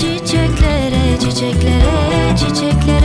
çiçeklere, çiçeklere, çiçeklere.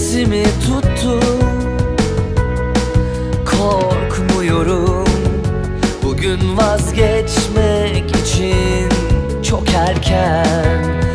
Nefesimi tuttum Korkmuyorum Bugün vazgeçmek için. Çok erken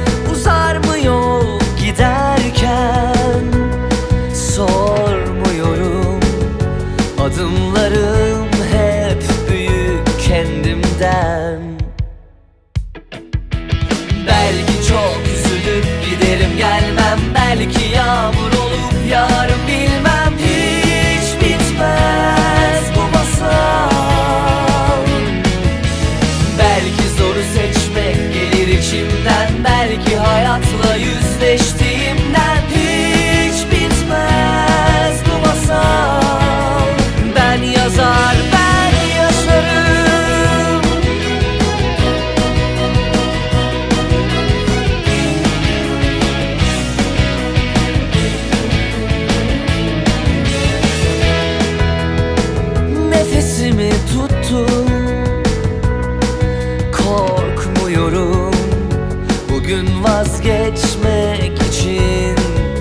Bugün vazgeçmek için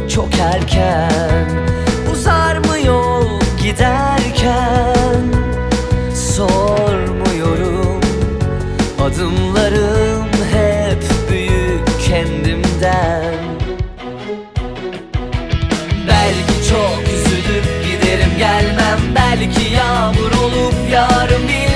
Çok erken. Uzar mı yol giderken? Sormuyorum. Adımlarım hep büyük kendimden. Belki çok üzülüp giderim gelmem. Belki yağmur olup yağarım bilmem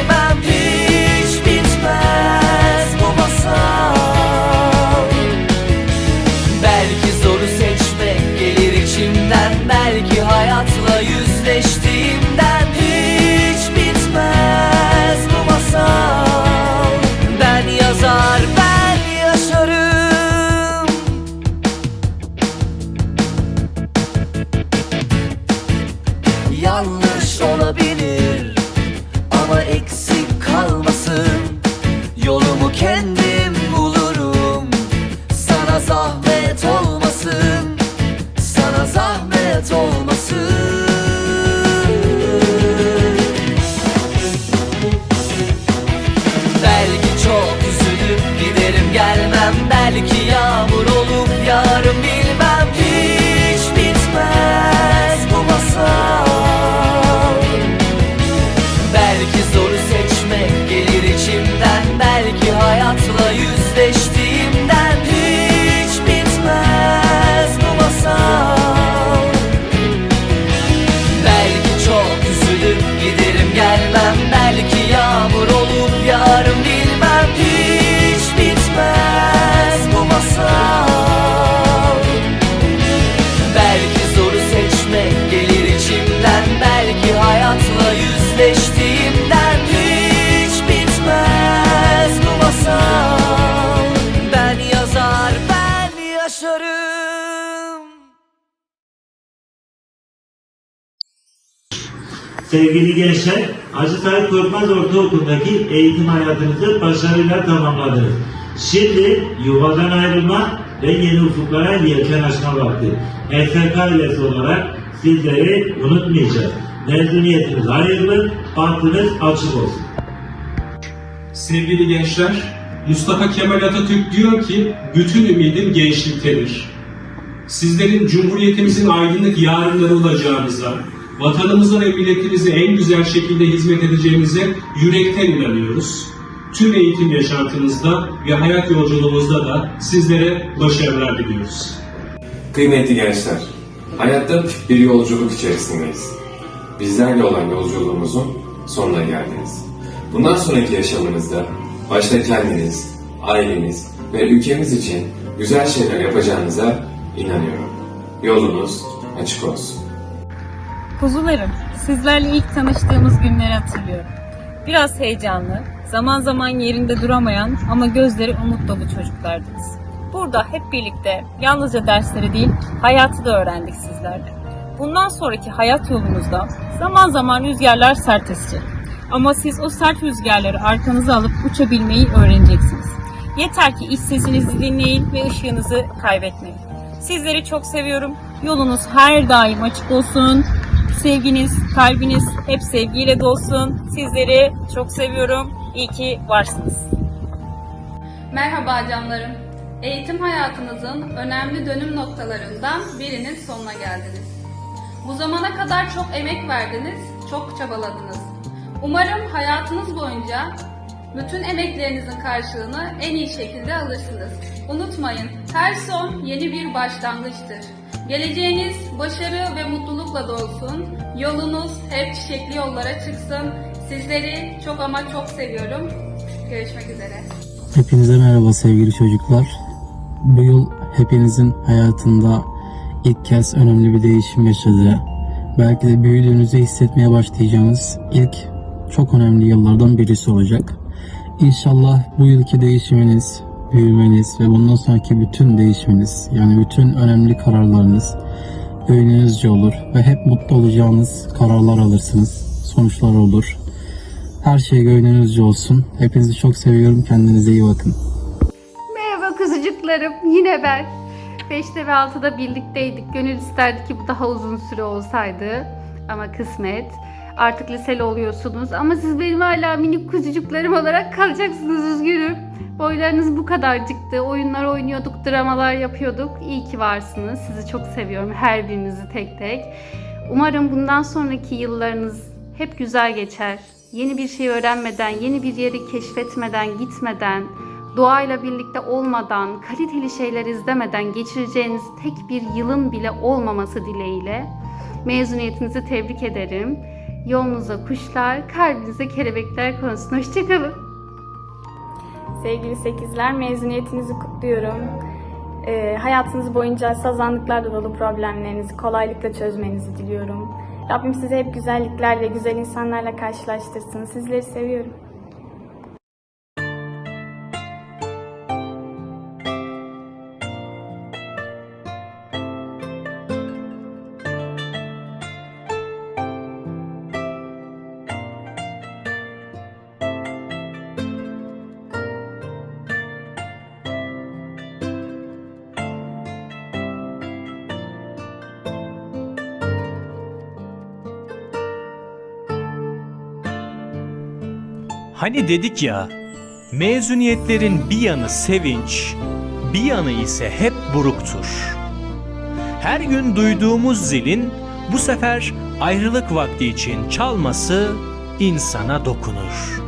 içimden Belki hayatla yüzleştiğimden Hiç bitmez üzülüp Sevgili gençler, Hacı Said Korkmaz Ortaokulu'ndaki eğitim hayatınızı başarıyla tamamladınız. Şimdi yuvadan ayrılma ve yeni ufuklara yelken açma vakti. SK ailesi olarak sizleri unutmayacağız. Mezuniyetiniz hayırlı, bahtınız açık olsun. Sevgili gençler, Mustafa Kemal Atatürk diyor ki, bütün ümidim gençliktedir. Sizlerin Cumhuriyetimizin aydınlık yarınları olacağınıza, vatanımıza ve milletimize en güzel şekilde hizmet edeceğinize yürekten inanıyoruz. Tüm eğitim yaşantınızda ve hayat yolculuğunuzda da sizlere başarılar diliyoruz. Kıymetli gençler, hayatta bir yolculuk içerisindeyiz. Bizlerle olan yolculuğumuzun sonuna geldiniz. Bundan sonraki yaşamınızda başta kendiniz, aileniz ve ülkemiz için güzel şeyler yapacağınıza inanıyorum. Yolunuz açık olsun. Kuzularım, sizlerle ilk tanıştığımız günleri hatırlıyorum. Biraz heyecanlı, Zaman zaman yerinde duramayan ama gözleri umut dolu çocuklardınız. Burada hep birlikte yalnızca dersleri değil, hayatı da öğrendik sizlerle. Bundan sonraki hayat yolunuzda zaman zaman rüzgarlar sert esecek. Ama siz o sert rüzgarları arkanıza alıp uçabilmeyi öğreneceksiniz. Yeter ki iç sesinizi dinleyin ve ışığınızı kaybetmeyin. Sizleri çok seviyorum. Yolunuz her daim açık olsun. Sevginiz, kalbiniz hep sevgiyle dolsun. Sizleri çok seviyorum. İyi ki varsınız. Merhaba canlarım. Eğitim hayatınızın önemli dönüm noktalarından birinin sonuna geldiniz. Bu zamana kadar çok emek verdiniz, çok çabaladınız. Umarım hayatınız boyunca bütün emeklerinizin karşılığını en iyi şekilde alırsınız. Unutmayın, her son yeni bir başlangıçtır. Geleceğiniz başarı ve mutlulukla dolsun. Yolunuz hep çiçekli yollara çıksın. Sizleri çok ama çok seviyorum. Görüşmek üzere. Hepinize merhaba sevgili çocuklar. Bu yıl hepinizin hayatında ilk kez önemli bir değişim yaşadığı, belki de büyüdüğünüzü hissetmeye başlayacağınız ilk çok önemli yıllardan birisi olacak. İnşallah bu yılki değişiminiz, büyümeniz ve bundan sonraki bütün değişiminiz, yani bütün önemli kararlarınız gönlünüzce olur ve hep mutlu olacağınız kararlar alırsınız, sonuçlar olur. Her şey gönlünüzce olsun. Hepinizi çok seviyorum. Kendinize iyi bakın. Merhaba kuzucuklarım, yine ben. 5'te ve 6'da birlikteydik. Gönül isterdi ki bu daha uzun süre olsaydı. Ama kısmet. Artık liseli oluyorsunuz ama siz benim hala minik kuzucuklarım olarak kalacaksınız üzgünüm. Boylarınız bu kadarcıktı. Oyunlar oynuyorduk, dramalar yapıyorduk. İyi ki varsınız. Sizi çok seviyorum her birinizi tek tek. Umarım bundan sonraki yıllarınız hep güzel geçer. Yeni bir şey öğrenmeden, yeni bir yeri keşfetmeden, gitmeden, doğayla birlikte olmadan, kaliteli şeyler izlemeden geçireceğiniz tek bir yılın bile olmaması dileğiyle mezuniyetinizi tebrik ederim. Yolunuza kuşlar, kalbinize kelebekler konsun. Hoşçakalın. Sevgili sekizler, mezuniyetinizi kutluyorum. Ee, hayatınız boyunca sazanlıklarla dolu problemlerinizi kolaylıkla çözmenizi diliyorum. Rabbim size hep güzelliklerle, güzel insanlarla karşılaştırsın. Sizleri seviyorum. Hani dedik ya, mezuniyetlerin bir yanı sevinç, bir yanı ise hep buruktur. Her gün duyduğumuz zilin bu sefer ayrılık vakti için çalması insana dokunur.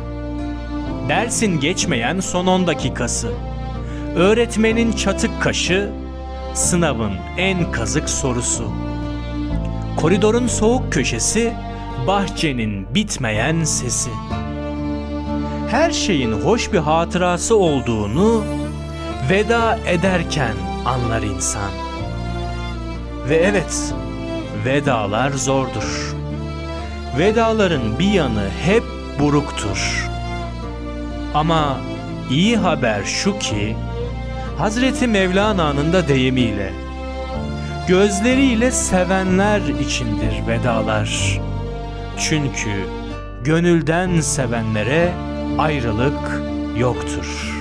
Dersin geçmeyen son 10 dakikası, öğretmenin çatık kaşı, sınavın en kazık sorusu. Koridorun soğuk köşesi, bahçenin bitmeyen sesi her şeyin hoş bir hatırası olduğunu veda ederken anlar insan. Ve evet, vedalar zordur. Vedaların bir yanı hep buruktur. Ama iyi haber şu ki, Hazreti Mevlana'nın da deyimiyle, gözleriyle sevenler içindir vedalar. Çünkü gönülden sevenlere ayrılık yoktur.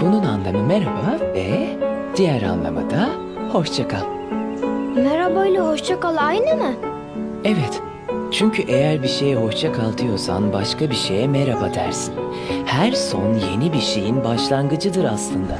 Bunun anlamı merhaba ve diğer anlamı da hoşça kal. Merhaba ile hoşça kal aynı mı? Evet. Çünkü eğer bir şeye hoşça kal diyorsan başka bir şeye merhaba dersin. Her son yeni bir şeyin başlangıcıdır aslında.